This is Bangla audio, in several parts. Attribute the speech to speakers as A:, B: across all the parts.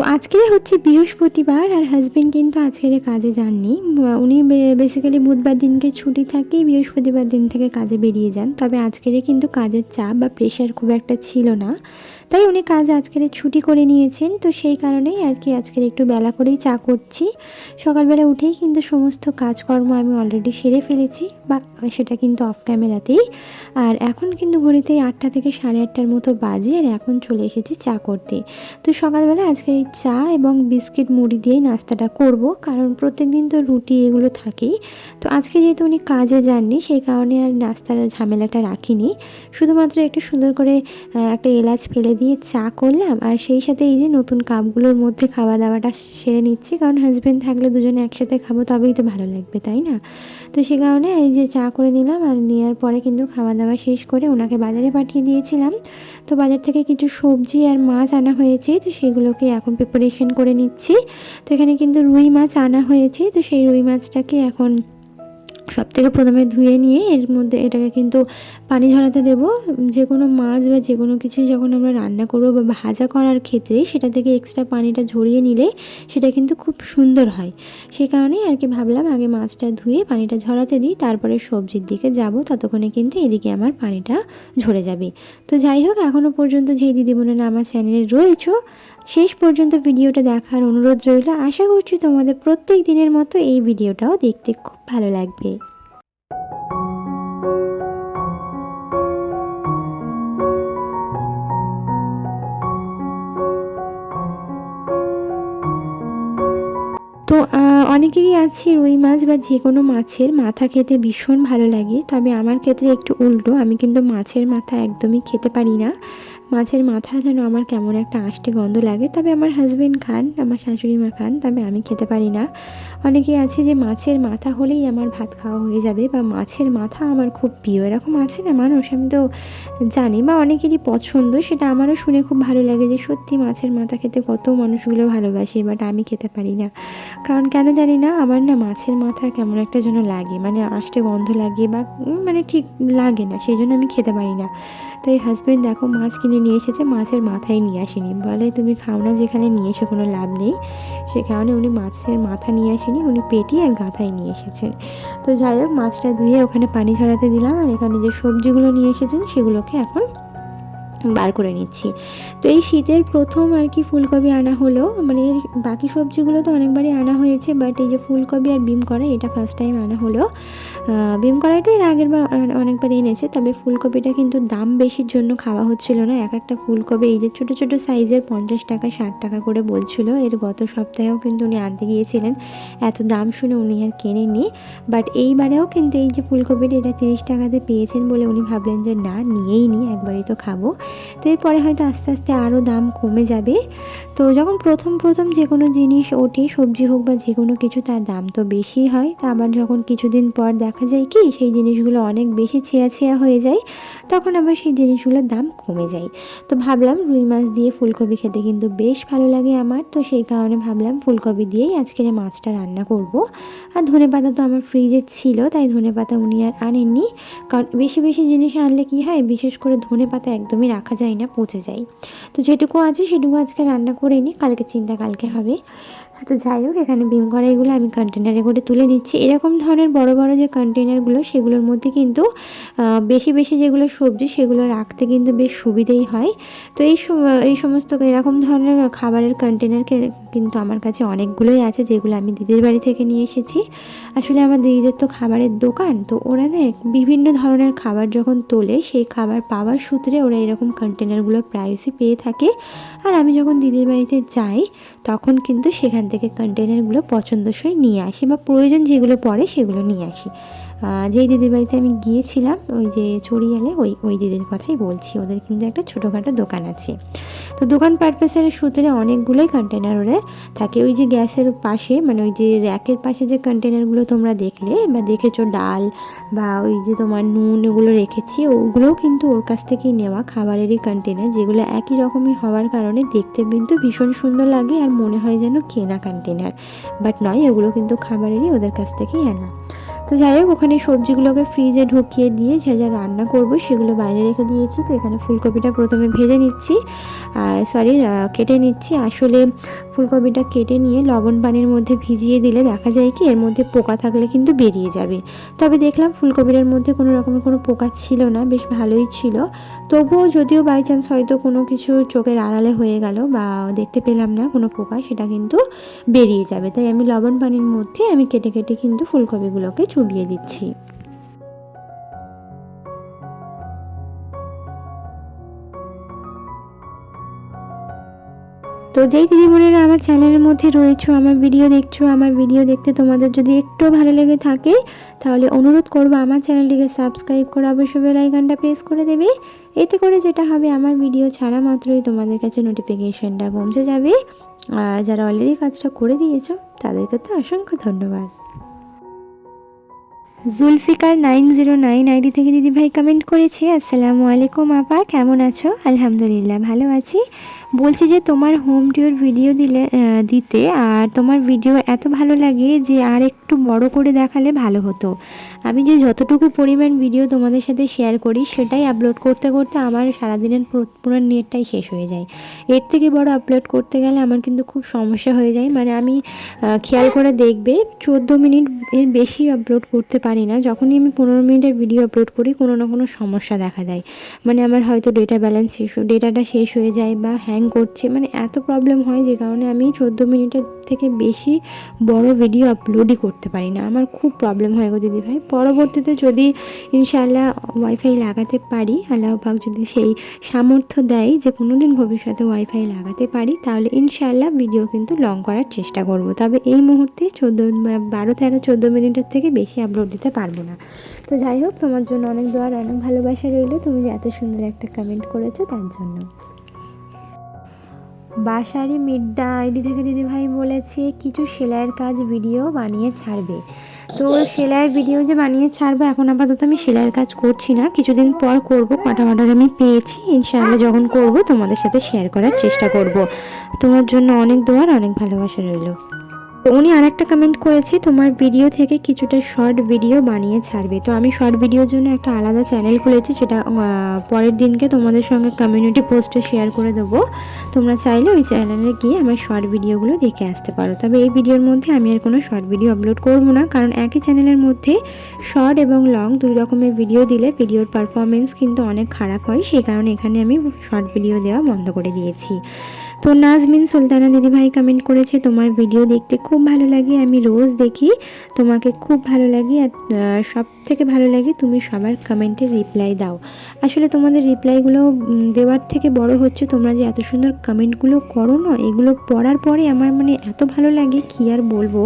A: তো আজকে হচ্ছে বৃহস্পতিবার আর হাজবেন্ড কিন্তু আজকের কাজে যাননি। উনি বেসিক্যালি বুধবার দিনকে ছুটি থাকে, বৃহস্পতিবার দিন থেকে কাজে বেরিয়ে যান। তবে আজকের কিন্তু কাজের চাপ বা প্রেশার খুব একটা ছিল না। তাই উনি কাজ আজকের ছুটি করে নিয়েছেন। তো সেই কারণেই আর কি আজকের একটু বেলা করেই চা করছি। সকালবেলা উঠেই কিন্তু সমস্ত কাজকর্ম আমি অলরেডি সেরে ফেলেছি, বা সেটা কিন্তু অফ ক্যামেরাতেই আর এখন কিন্তু ঘড়িতে আটটা থেকে সাড়ে আটটার মতো বাজে, আর এখন চলে এসেছি চা করতে। তো সকালবেলা আজকের এই চা এবং বিস্কিট মুড়ি দিয়েই নাস্তাটা করব, কারণ প্রত্যেক দিন তো রুটি এগুলো থাকেই। তো আজকে যেহেতু উনি কাজে যাননি, সেই কারণে আর নাস্তার ঝামেলাটা রাখিনি। শুধুমাত্র একটু সুন্দর করে একটা এলাচ ফেলে দিয়ে চা করলাম, আর সেই সাথে এই যে নতুন কাপগুলোর মধ্যে খাওয়া দাওয়াটা সেরে নিচ্ছি, কারণ হাজব্যান্ড থাকলে দুজনে একসাথে খাব, তবেই তো ভালো লাগবে, তাই না? তো সে কারণে এই যে চা করে নিলাম, আর নেওয়ার পরে কিন্তু খাওয়া দাওয়া শেষ করে ওনাকে বাজারে পাঠিয়ে দিয়েছিলাম। তো বাজার থেকে কিছু সবজি আর মাছ আনা হয়েছে, তো সেগুলোকে এখন প্রিপারেশন করে নিচ্ছি। তো এখানে কিন্তু রুই মাছ আনা হয়েছে। তো সেই রুই মাছটাকে এখন সব থেকে প্রথমে ধুয়ে নিয়ে এর মধ্যে এটাকে কিন্তু পানি ঝরাতে দেব। যে কোনো মাছ বা যে কোনো কিছুই যখন আমরা রান্না করব বা ভাজা করার ক্ষেত্রে সেটা থেকে এক্সট্রা পানিটা ঝরিয়ে নিলে সেটা কিন্তু খুব সুন্দর হয়। সে কারণেই আর কি ভাবলাম আগে মাছটা ধুয়ে পানিটা ঝরাতে দিই, তারপরে সবজির দিকে যাব। ততক্ষণে কিন্তু এদিকে আমার পানিটা ঝরে যাবে। তো যাই হোক এখনও পর্যন্ত যেই দিদি বোনেরা আমার চ্যানেলে রয়েছো শেষ পর্যন্ত ভিডিওটা দেখার অনুরোধ রইল। আশা করছি তোমাদের প্রত্যেক দিনের মতো এই ভিডিওটাও দেখতে খুব ভালো লাগবে। তো অনেকেরই আছে রুই মাছ বা যে কোনো মাছের মাথা খেতে ভীষণ ভালো লাগে। তবে আমার ক্ষেত্রে একটু উল্টো। আমি কিন্তু মাছের মাথা একদমই খেতে পারি না। মাছের মাথা যেন আমার কেমন একটা আষ্টে গন্ধ লাগে। তবে আমার হাজব্যান্ড খান, আমার শাশুড়ি মা খান, তবে আমি খেতে পারি না। অনেকে আছে যে মাছের মাথা হলেই আমার ভাত খাওয়া হয়ে যাবে বা মাছের মাথা আমার খুব প্রিয়। এরকম আছে না মানুষ? আমি তো জানি বা অনেকেরই পছন্দ, সেটা আমারও শুনে খুব ভালো লাগে যে সত্যি মাছের মাথা খেতে কত মানুষগুলো ভালোবাসে বাট আমি খেতে পারি না। কারণ কেন জানি না, আমার না মাছের মাথা কেমন একটা যেন লাগে মানে আষ্টে গন্ধ লাগে বা মানে ঠিক লাগে না, সেই জন্য আমি খেতে পারি না। তাই হাজব্যান্ড দেখো, মাছ কিনে নিয়ে এসেছে, মাছের মাথায় নিয়ে আসেনি। বলে, তুমি খাও না, যেখানে নিয়ে এসে, কোনো লাভ নেই। সে কারণে উনি মাছের মাথা নিয়ে আসেনি, উনি পেটি আর গাঁথায় নিয়ে এসেছেন। তো যাই হোক, মাছটা ধুয়ে ওখানে পানি ছড়াতে দিলাম। আর এখানে যে সবজিগুলো নিয়ে এসেছেন, সেগুলোকে এখন বার করে নিচ্ছি। তো এই শীতের প্রথম আর কি ফুলকপি আনা হলো। মানে বাকি সবজিগুলো তো অনেকবারই আনা হয়েছে বাট এই যে ফুলকপি আর বিম করা এটা ফার্স্ট টাইম আনা হলো। বিম কড়াইটা এর আগের বার অনেকবার এনেছে, তবে ফুলকপিটা কিন্তু দাম বেশির জন্য খাওয়া হচ্ছিল না। এক একটা ফুলকপি এই যে ছোটো ছোটো সাইজের পঞ্চাশ টাকা, ষাট টাকা করে বলছিল। এর গত সপ্তাহেও কিন্তু উনি আনতে গিয়েছিলেন। এত দাম শুনে উনি আর কেনেনি বাট এইবারেও কিন্তু এই যে ফুলকপিটা এটা তিরিশ টাকাতে পেয়েছেন বলে উনি ভাবলেন যে, না, নিয়েই নি, একবারই তো খাব। তো এরপরে হয়তো আস্তে আস্তে আরও দাম কমে যাবে। তো যখন প্রথম প্রথম যে কোনো জিনিস ওঠে সবজি হোক বা যে কোনো কিছু, তার দাম তো বেশি হয়। তা আবার যখন কিছুদিন পর দেখা যায় কি, সেই জিনিসগুলো অনেক বেশি ছেঁয়া ছেঁয়া হয়ে যায়, তখন আবার সেই জিনিসগুলোর দাম কমে যায়। তো ভাবলাম রুই মাছ দিয়ে ফুলকপি খেতে কিন্তু বেশ ভালো লাগে আমার। তো সেই কারণে ভাবলাম ফুলকপি দিয়েই আজকের মাছটা রান্না করব। আর ধনে পাতা তো আমার ফ্রিজে ছিল, তাই ধনে পাতা উনি আর আনেননি। কারণ বেশি বেশি জিনিস আনলে কি হয়, বিশেষ করে ধনে পাতা একদমই রাখা যায় না, পচে যায়। তো যেটুকু আছে সেটুকু আজকে রান্না করে নিই কালকে চিন্তা কালকে হবে। তো যাই হোক, এখানে ভীম কড়াইগুলো আমি কন্টেনারে করে তুলে নিচ্ছি। এরকম ধরনের বড় বড় যে কন্টেনারগুলো সেগুলোর মধ্যে কিন্তু বেশি বেশি যেগুলো সবজি, সেগুলো রাখতে কিন্তু বেশ সুবিধেই হয়। তো এই এই সমস্ত এরকম ধরনের খাবারের কন্টেনার কিন্তু আমার কাছে অনেকগুলোই আছে, যেগুলো আমি দিদির বাড়ি থেকে নিয়ে এসেছি। আসলে আমার দিদিদের তো খাবারের দোকান, তো ওরা দেখ বিভিন্ন ধরনের খাবার যখন তোলে, সেই খাবার পাওয়ার সূত্রে ওরা এরকম কন্টেনারগুলো প্রায়শই পেয়ে থাকে। আর আমি যখন দিদির বাড়িতে যাই, তখন কিন্তু সেখান থেকে কন্টেনারগুলো পছন্দসই নিয়ে আসি বা প্রয়োজন যেগুলো পড়ে সেগুলো নিয়ে আসি। যেই দিদির বাড়িতে আমি গিয়েছিলাম, ওই যে চড়িয়ালে, ওই ওই দিদির কথাই বলছি। ওদের কিন্তু একটা ছোটোখাটো দোকান আছে। তো দোকান পারপাসের সূত্রে অনেকগুলোই কন্টেনার ওদের থাকে। ওই যে গ্যাসের পাশে মানে ওই যে র্যাকের পাশে যে কন্টেনারগুলো তোমরা দেখলে, বা দেখেছ ডাল, বা ওই যে তোমার নুন এগুলো রেখেছি, ওগুলোও কিন্তু ওর কাছ থেকেই নেওয়া খাবারেরই কন্টেনার যেগুলো একই রকমই হওয়ার কারণে দেখতে কিন্তু ভীষণ সুন্দর লাগে আর মনে হয় যেন কেনা কন্টেনার বাট নয়, এগুলো কিন্তু খাবারেরই ওদের কাছ থেকেই আনা। তো যাই হোক, ওখানে সবজিগুলোকে ফ্রিজে ঢুকিয়ে দিয়ে যা যা রান্না করব সেগুলো বাইরে রেখে দিয়েছি। তো এখানে ফুলকপিটা প্রথমে ভেজে নিচ্ছি সরি কেটে নিচ্ছি। আসলে ফুলকপিটা কেটে নিয়ে লবণ পানির মধ্যে ভিজিয়ে দিলে দেখা যায় কি, এর মধ্যে পোকা থাকলে কিন্তু বেরিয়ে যাবে। তবে দেখলাম ফুলকপিটার মধ্যে কোনো রকমের কোনো পোকা ছিল না, বেশ ভালোই ছিল। তবুও যদিও বাই চান্স হয়তো কোনো কিছু চোখের আড়ালে হয়ে গেল বা দেখতে পেলাম না কোনো পোকা, সেটা কিন্তু বেরিয়ে যাবে। তাই আমি লবণ পানির মধ্যে আমি কেটে কেটে কিন্তু ফুলকপিগুলোকে চুবিয়ে দিচ্ছি। তো যেই দিদিমণিরা আমার চ্যানেলের মধ্যে রয়েছো, আমার ভিডিও দেখছ, আমার ভিডিও দেখতে তোমাদের যদি একটু ভালো লেগে থাকে, তাহলে অনুরোধ করব আমার চ্যানেলটিকে সাবস্ক্রাইব করে অবশ্যই বেল আইকনটা প্রেস করে দেবে। এতে করে যেটা হবে, আমার ভিডিও ছাড়া মাত্রই তোমাদের কাছে নোটিফিকেশনটা পৌঁছে যাবে। আর যারা অলরেডি কাজটা করে দিয়েছ, তাদেরকে তো অসংখ্য ধন্যবাদ। Zulfikar nine zero nine ID থেকে দিদিভাই কমেন্ট করেছে, আসসালামু আলাইকুম আপা, কেমন আছো? আলহামদুলিল্লাহ, ভালো আছি। বলছি যে তোমার হোম ট্যুর ভিডিও দিলে দিতে আর তোমার ভিডিও এত ভালো লাগে যে আর একটু বড় করে দেখালে ভালো হতো। আমি যে যতটুকু পরিমাণ ভিডিও তোমাদের সাথে শেয়ার করি, সেটাই আপলোড করতে করতে আমার সারাদিনের পুরো নেটটাই শেষ হয়ে যায়। এর থেকে বড় আপলোড করতে গেলে আমার কিন্তু খুব সমস্যা হয়ে যায়। মানে আমি খেয়াল করে দেখবে, চোদ্দ মিনিট এর বেশি আপলোড করতে পারি না। যখনই আমি পনেরো মিনিটের ভিডিও আপলোড করি, কোনো না কোনো সমস্যা দেখা দেয়। মানে আমার হয়তো ডেটা ব্যালেন্স শেষ ডেটাটা শেষ হয়ে যায় বা হ্যাং করছে। মানে এত প্রবলেম হয় যে কারণে আমি চোদ্দ মিনিটের থেকে বেশি বড় ভিডিও আপলোডই করতে পারি না। আমার খুব প্রবলেম হয় গো দিদিভাই পরবর্তীতে যদি ইনশাআল্লাহ ওয়াইফাই লাগাতে পারি, আল্লাহ পাক যদি সেই সামর্থ্য দেয় যে কোনো দিন ভবিষ্যতে ওয়াইফাই লাগাতে পারি, তাহলে ইনশাআল্লাহ ভিডিও কিন্তু লং করার চেষ্টা করব। তবে এই মুহূর্তে চোদ্দ বারো তেরো চোদ্দ মিনিটের থেকে বেশি আপলোড দিতে পারব না। তো যাই হোক, তোমার জন্য অনেক দোয়ার অনেক ভালোবাসা রইল। তুমি যে এত সুন্দর একটা কমেন্ট করেছ তার জন্য। বাসারি মিড্ডা আইডি থেকে দিদিভাই বলেছে, কিছু সেলাইয়ের কাজ ভিডিও বানিয়ে ছাড়বে। তো সেলাইয়ের ভিডিও যে বানিয়ে ছাড়বো, এখন আপাতত আমি সেলাইয়ের কাজ করছি না। কিছুদিন পর করব, কটা অর্ডার আমি পেয়েছি। ইনশাআল্লাহ যখন করব, তোমাদের সাথে শেয়ার করার চেষ্টা করব। তোমার জন্য অনেক দোয়ার অনেক ভালোবাসা রইল। তো উনি আরেকটা কমেন্ট করেছে, তোমার ভিডিও থেকে কিছুটা শর্ট ভিডিও বানিয়ে ছাড়বে। তো আমি শর্ট ভিডিওর জন্য একটা আলাদা চ্যানেল খুলেছি, সেটা পরের দিনকে তোমাদের সঙ্গে কমিউনিটি পোস্টে শেয়ার করে দেবো। তোমরা চাইলে ওই চ্যানেলে গিয়ে আমার শর্ট ভিডিওগুলো দেখে আসতে পারো। তবে এই ভিডিওর মধ্যে আমি আর কোনো শর্ট ভিডিও আপলোড করব না, কারণ একই চ্যানেলের মধ্যে শর্ট এবং লং দুই রকমের ভিডিও দিলে ভিডিওর পারফরমেন্স কিন্তু অনেক খারাপ হয়। সেই কারণে এখানে আমি শর্ট ভিডিও দেওয়া বন্ধ করে দিয়েছি। তো নাজমিন সুলতানা দিদিভাই কমেন্ট করেছে, তোমার ভিডিও দেখতে খুব ভালো লাগে, আমি রোজ দেখি, তোমাকে খুব ভালো লাগে, আর সব থেকে ভালো লাগে, তুমি সবার কমেন্টে রিপ্লাই দাও। আসলে তোমাদের রিপ্লাইগুলো দেওয়ার থেকে বড় হচ্ছে তোমরা যে এত সুন্দর কমেন্টগুলো করো না এগুলো পড়ার পরে আমার মানে এত ভালো লাগে, কি আর বলব?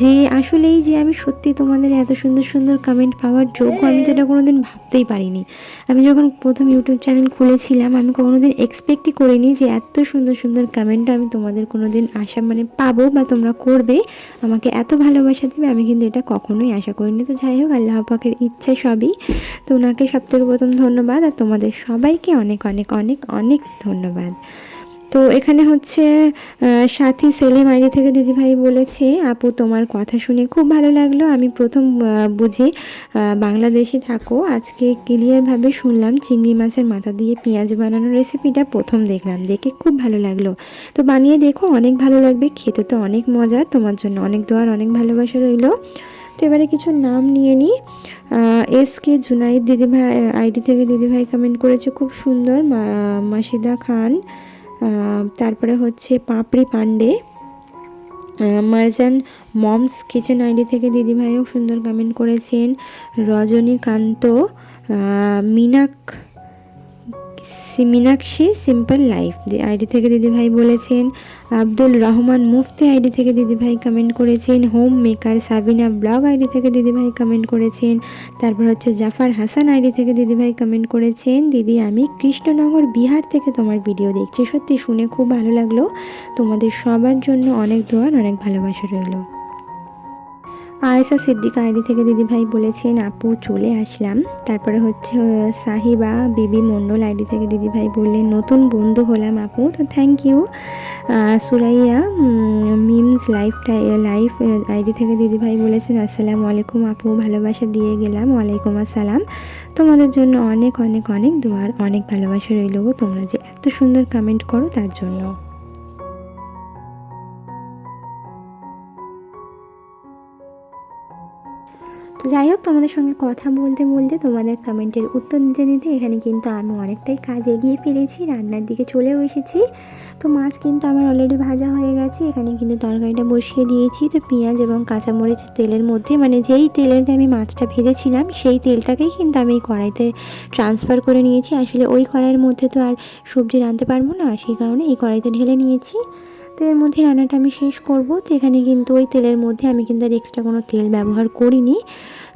A: যে আসলেই যে আমি সত্যি তোমাদের এত সুন্দর সুন্দর কমেন্ট পাওয়ার যোগ্য, আমি তো এটা কোনোদিন ভাবতেই পারিনি। আমি যখন প্রথম ইউটিউব চ্যানেল খুলেছিলাম, আমি কোনোদিন এক্সপেক্টই করিনি যে এত সুন্দর সুন্দর কমেন্ট আমি তোমাদের কোনোদিন আশা মানে পাবো বা তোমরা করবে। আমাকে এত ভালোবাসা দেবে, আমি কিন্তু এটা কখনোই আশা করিনি। তো যাই হোক, আল্লাহ পাকের ইচ্ছা সবই। তো ওনাকে সব থেকে প্রথম ধন্যবাদ আর তোমাদের সবাইকে অনেক অনেক অনেক অনেক ধন্যবাদ। তো এখানে হচ্ছে সাথী সেলিম আইডি থেকে দিদিভাই বলেছে, আপু, তোমার কথা শুনে খুব ভালো লাগল। আমি প্রথম বুঝি বাংলাদেশে থাকো। আজকে ক্লিয়ারভাবে শুনলাম চিংড়ি মাছের মাথা দিয়ে পেঁয়াজ বানানোর রেসিপিটা প্রথম দেখলাম। দেখে খুব ভালো লাগল। তো বানিয়ে দেখো, অনেক ভালো লাগবে। খেতে তো অনেক মজা। তোমার জন্য অনেক দোয়ার, অনেক ভালোবাসা রইল। তো এবারে কিছু নাম নিয়ে নিই। এস কে জুনাইদ দিদিভাই, আইডি থেকে দিদিভাই কমেন্ট করেছে, খুব সুন্দর মাসিদা খান। তারপরে হচ্ছে Papri Pandey. Marjan moms kitchen ID থেকে দিদিভাইও সুন্দর কমেন্ট করেছেন। রজনীকান্ত মিনাক মীনাক্ষী সিম্পল লাইফ আইডি থেকে দিদিভাই বলেছেন, আব্দুল রহমান মুফতি আইডি থেকে দিদিভাই কমেন্ট করেছেন home maker Sabina blog ID থেকে দিদিভাই কমেন্ট করেছেন, তারপর হচ্ছে জাফর হাসান আইডি থেকে দিদিভাই কমেন্ট করেছেন, দিদি আমি কৃষ্ণনগর, বিহার থেকে তোমার ভিডিও দেখছি। সত্যি শুনে খুব ভালো লাগল। তোমাদের সবার জন্য অনেক দোয়ার অনেক ভালোবাসা রইল। আয়েশা সিদ্দিকা আইডি থেকে দিদিভাই বলেছেন, আপু, চলে আসলাম। তারপরে হচ্ছে সাহিবা বিবি মণ্ডল আইডি থেকে দিদিভাই বললেন, নতুন বন্ধু হলাম আপু, তো thank you Suraiya mims life life ID থেকে দিদিভাই বলেছেন, আসসালামু আলাইকুম আপু, ভালোবাসা দিয়ে গেলাম, ওয়ালাইকুম আসসালাম। তোমাদের জন্য অনেক অনেক অনেক দোয়ার, অনেক ভালোবাসা রইল তোমরা যে এত সুন্দর কমেন্ট করো তার জন্য। তো যাই হোক, তোমাদের সঙ্গে কথা বলতে বলতে তোমাদের কমেন্টের উত্তর দিতে দিতে এখানে কিন্তু আমি অনেকটাই কাজ এগিয়ে ফেলেছি, রান্নার দিকে চলেও এসেছি। তো মাছ কিন্তু আমার অলরেডি ভাজা হয়ে গেছে, এখানে কিন্তু তরকারিটা বসিয়ে দিয়েছি। তো পেঁয়াজ এবং কাঁচামরিচ তেলের মধ্যে মানে যেই তেলের আমি মাছটা ভেজেছিলাম, সেই তেলটাকেই কিন্তু আমি কড়াইতে ট্রান্সফার করে নিয়েছি। আসলে ওই কড়াইয়ের মধ্যে তো আর সবজি রাঁধতে পারব না, সেই কারণে এই কড়াইতে ঢেলে নিয়েছি। তো এর মধ্যে রান্নাটা আমি শেষ করব। তো এখানে কিন্তু ওই তেলের মধ্যে আমি কিন্তু আর এক্সট্রা কোনো তেল ব্যবহার করিনি।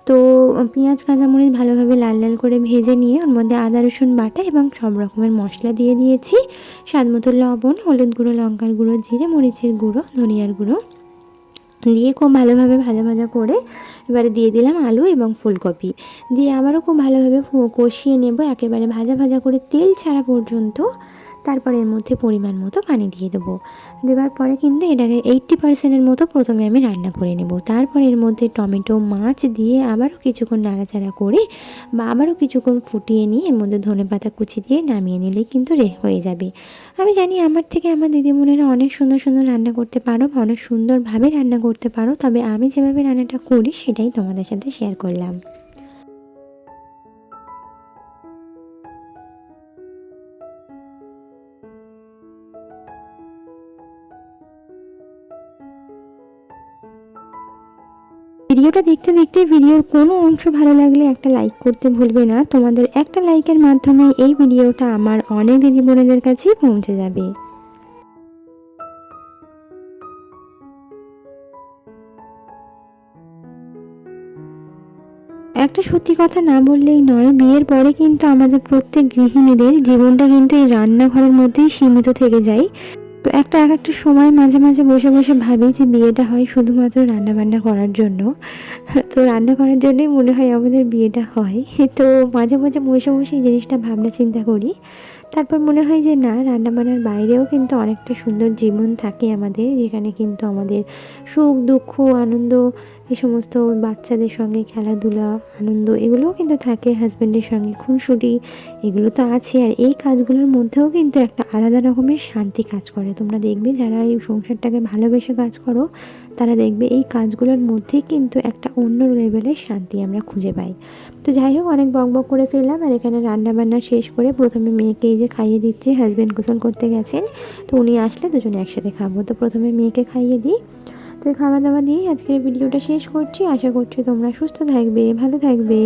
A: তো পেঁয়াজ, কাঁচামরিচ ভালোভাবে লাল লাল করে ভেজে নিয়ে ওর মধ্যে আদা, রসুন বাটা এবং সব রকমের মশলা দিয়ে দিয়েছি। স্বাদ মতো লবণ, হলুদ গুঁড়ো, লঙ্কার গুঁড়ো, জিরে, মরিচের গুঁড়ো, ধনিয়ার গুঁড়ো দিয়ে খুব ভালোভাবে ভাজা ভাজা করে এবারে দিয়ে দিলাম আলু এবং ফুলকপি। দিয়ে আবারও খুব ভালোভাবে কষিয়ে নেব। একেবারে ভাজা ভাজা করে তেল ছাড়া পর্যন্ত। তারপর এর মধ্যে পরিমাণ মতো পানি দিয়ে দেবো। দেওয়ার পরে কিন্তু এটাকে এইট্টি পার্সেন্টের মতো প্রথমে আমি রান্না করে নেব। তারপর এর মধ্যে টমেটো, মাছ দিয়ে আবারও কিছুক্ষণ নাড়াচাড়া করে বা আবারও কিছুক্ষণ ফুটিয়ে নিয়ে এর মধ্যে ধনে পাতা কুচি দিয়ে নামিয়ে নিলেই কিন্তু রে হয়ে যাবে। আমি জানি আমার থেকে আমার দিদিমণিরা অনেক সুন্দর সুন্দর রান্না করতে পারো বা অনেক সুন্দরভাবে রান্না করতে পারো, তবে আমি যেভাবে রান্নাটা করি সেটাই তোমাদের সাথে শেয়ার করলাম। ভিডিওটা দেখতে দেখতে ভিডিওর কোনো অংশ ভালো লাগলে একটা লাইক করতে ভুলবে না। তোমাদের একটা লাইকের মাধ্যমে এই ভিডিওটা আমার অনেক দিদি বোনেদের কাছেই পৌঁছে যাবে। একটা সত্যি কথা না বললেই নয়, বিয়ের পরে কিন্তু আমাদের প্রত্যেক গৃহিণীদের জীবনটা কিন্তু এই রান্নাঘরের মধ্যেই সীমিত থেকে যায়। তো একটা এক একটা সময় মাঝে মাঝে বসে বসে ভাবি যে বিয়েটা হয় শুধুমাত্র রান্না বান্না করার জন্য। তো রান্না করার জন্যই মনে হয় আমাদের বিয়েটা হয়। তো মাঝে মাঝে বসে বসে এই জিনিসটা ভাবনা চিন্তা করি। তারপর মনে হয় যে না, রান্নাবান্নার বাইরেও কিন্তু অনেকটা সুন্দর জীবন থাকে আমাদের, যেখানে কিন্তু আমাদের সুখ, দুঃখ, আনন্দ এই সমস্ত বাচ্চাদের সঙ্গে খেলাধুলা, আনন্দ, এগুলোও কিন্তু থাকে হাজব্যান্ডের সঙ্গে, খুনসুটি, এগুলো তো আছে। আর এই কাজগুলোর মধ্যেও কিন্তু একটা আলাদা রকমের শান্তি কাজ করে। তোমরা দেখবে যারা এই সংসারটাকে ভালোবেসে কাজ করো, তারা দেখবে এই কাজগুলোর মধ্যেই কিন্তু একটা অন্য লেভেলের শান্তি আমরা খুঁজে পাই। তো যাই হোক, অনেক বক বক করে ফেললাম আর এখানে রান্না বান্না শেষ করে প্রথমে মেয়েকে এই যে খাইয়ে দিচ্ছি হাজব্যান্ড গোসল করতে গেছেন। তো উনি আসলে দুজনে একসাথে খাব। তো প্রথমে মেয়েকে খাইয়ে দিই। তো খাওয়া দাওয়া দিয়েই আজকের ভিডিওটা শেষ করছি। আশা করছি তোমরা সুস্থ থাকবে, ভালো থাকবে।